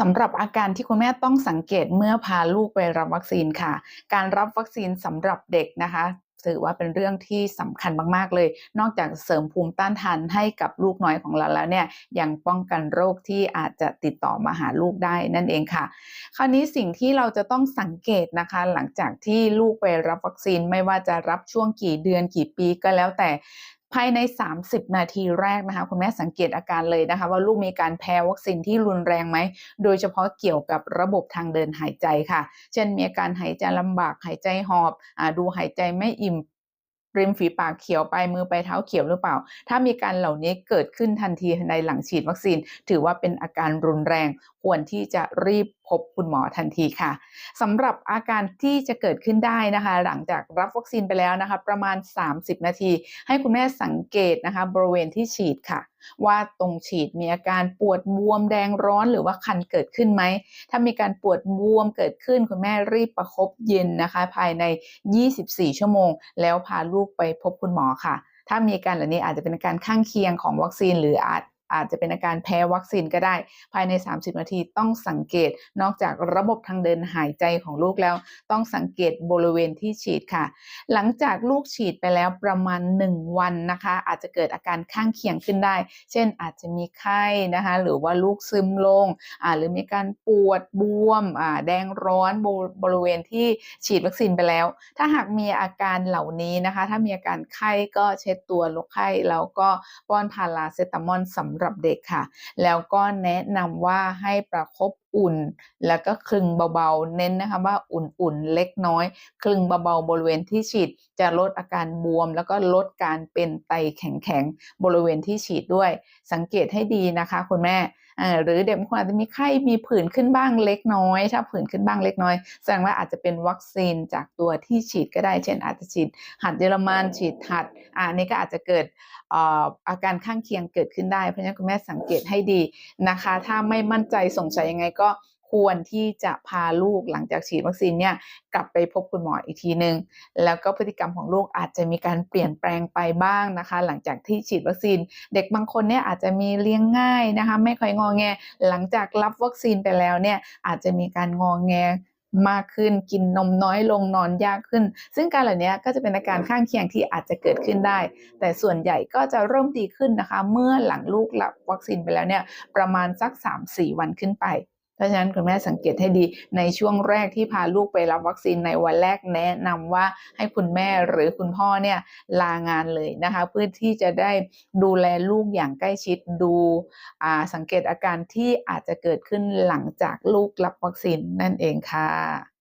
สำหรับอาการที่คุณแม่ต้องสังเกตเมื่อพาลูกไปรับวัคซีนค่ะ การรับวัคซีนสำหรับเด็กนะคะถือว่าเป็นเรื่องที่สำคัญมาก ๆ เลย นอกจากเสริมภูมิต้านทานให้กับลูกน้อยของเราแล้วเนี่ย ยังป้องกันโรคที่อาจจะติดต่อมาหาลูกได้นั่นเองค่ะ คราวนี้สิ่งที่เราจะต้องสังเกตนะคะ หลังจากที่ลูกไปรับวัคซีนไม่ว่าจะรับช่วงกี่เดือนกี่ปีก็แล้วแต่ ภายใน 30 นาทีแรกนะคะ คุณแม่สังเกตอาการเลยนะคะ ว่าลูกมีการแพ้วัคซีนที่รุนแรงไหม โดยเฉพาะเกี่ยวกับระบบทางเดินหายใจค่ะ เช่นมีอาการหายใจลำบากหายใจหอบอดูหายใจไม่อิ่ม ริมฝีปากเขียวไปมือไปเท้าเขียวหรือเปล่า ถ้ามีการเหล่านี้เกิดขึ้นทันทีในหลังฉีดวัคซีน ถือว่าเป็นอาการรุนแรง ควรที่จะรีบพบคุณหมอทันทีค่ะสำหรับอาการที่จะเกิดขึ้นได้นะคะ หลังจากรับวัคซีนไปแล้วนะคะ ประมาณ 30 นาที ให้คุณแม่สังเกตนะคะ บริเวณที่ฉีดค่ะ ว่าตรงฉีดมีอาการปวดบวมแดงร้อนหรือว่าคันเกิดขึ้นไหม ถ้ามีการปวดบวมเกิดขึ้นคุณแม่รีบประคบเย็นนะคะ ภายใน 24 ชั่วโมง แล้วพาลูกไปพบคุณหมอค่ะ ถ้ามีอาการเหล่านี้อาจจะเป็นอาการข้างเคียงของวัคซีนหรืออาจ อาจจะเป็นอาการแพ้วัคซีนก็ได้ ภายใน 30 นาทีต้องสังเกต นอกจากระบบทางเดินหายใจของลูกแล้ว ต้องสังเกตบริเวณที่ฉีดค่ะ หลังจากลูกฉีดไปแล้วประมาณ 1 วันนะคะ อาจจะเกิดอาการข้างเคียงขึ้นได้ เช่นอาจจะมีไข้นะคะ หรือว่าลูกซึมลงหรือมีการปวดบวมแดงร้อนบริเวณที่ฉีดวัคซีนไปแล้ว ถ้าหากมีอาการเหล่านี้นะคะ ถ้ามีอาการไข้ก็เช็ดตัวลดไข้แล้วก็ป้อนพาราเซตามอลสำหรับเด็กค่ะ แล้วก็แนะนำว่าให้ประคบ อุ่น แล้วก็คลึงเบาๆ เน้นนะคะว่าอุ่นๆ เล็กน้อย คลึงเบาๆ บริเวณที่ฉีดจะลดอาการบวม แล้วก็ลดการเป็นไตแข็งๆ บริเวณที่ฉีดด้วย สังเกตให้ดีนะคะคุณแม่หรือเด็กบางคนอาจจะมีไข้มีผื่นขึ้นบ้างเล็กน้อย ถ้าผื่นขึ้นบ้างเล็กน้อย แสดงว่าอาจจะเป็นวัคซีนจากตัวที่ฉีดก็ได้ เช่นอาจจะฉีดหัดเยอรมันฉีดหัดอันนี้ก็อาจจะเกิดอาการข้างเคียงเกิดขึ้นได้ เพราะฉะนั้นคุณแม่สังเกตให้ดีนะคะ ถ้าไม่มั่นใจสงสัยยังไงก็ควรที่จะพาลูกหลังจากฉีดวัคซีนเนี่ยกลับไปพบคุณหมออีกทีหนึ่งแล้วก็พฤติกรรมของลูกอาจจะมีการเปลี่ยนแปลงไปบ้างนะคะ หลังจากที่ฉีดวัคซีน เด็กบางคนเนี่ยอาจจะมีเลี้ยงง่ายนะคะไม่ค่อยงอแง หลังจากรับวัคซีนไปแล้วเนี่ยอาจจะมีการงอแงมากขึ้นกินนมน้อยลงนอนยากขึ้น ซึ่งการเหล่านี้ก็จะเป็นอาการข้างเคียงที่อาจจะเกิดขึ้นได้ แต่ส่วนใหญ่ก็จะเริ่มดีขึ้นนะคะ เมื่อหลังลูกรับวัคซีนไปแล้วเนี่ยประมาณสัก 3-4 วันขึ้นไป เพราะฉะนั้นคุณแม่สังเกตให้ดีในช่วงแรกที่พาลูกไปรับวัคซีนในวันแรกแนะนำว่าให้คุณแม่หรือคุณพ่อเนี่ยลางานเลยนะคะ เพื่อที่จะได้ดูแลลูกอย่างใกล้ชิดดูสังเกตอาการที่อาจจะเกิดขึ้นหลังจากลูกรับวัคซีนนั่นเองค่ะ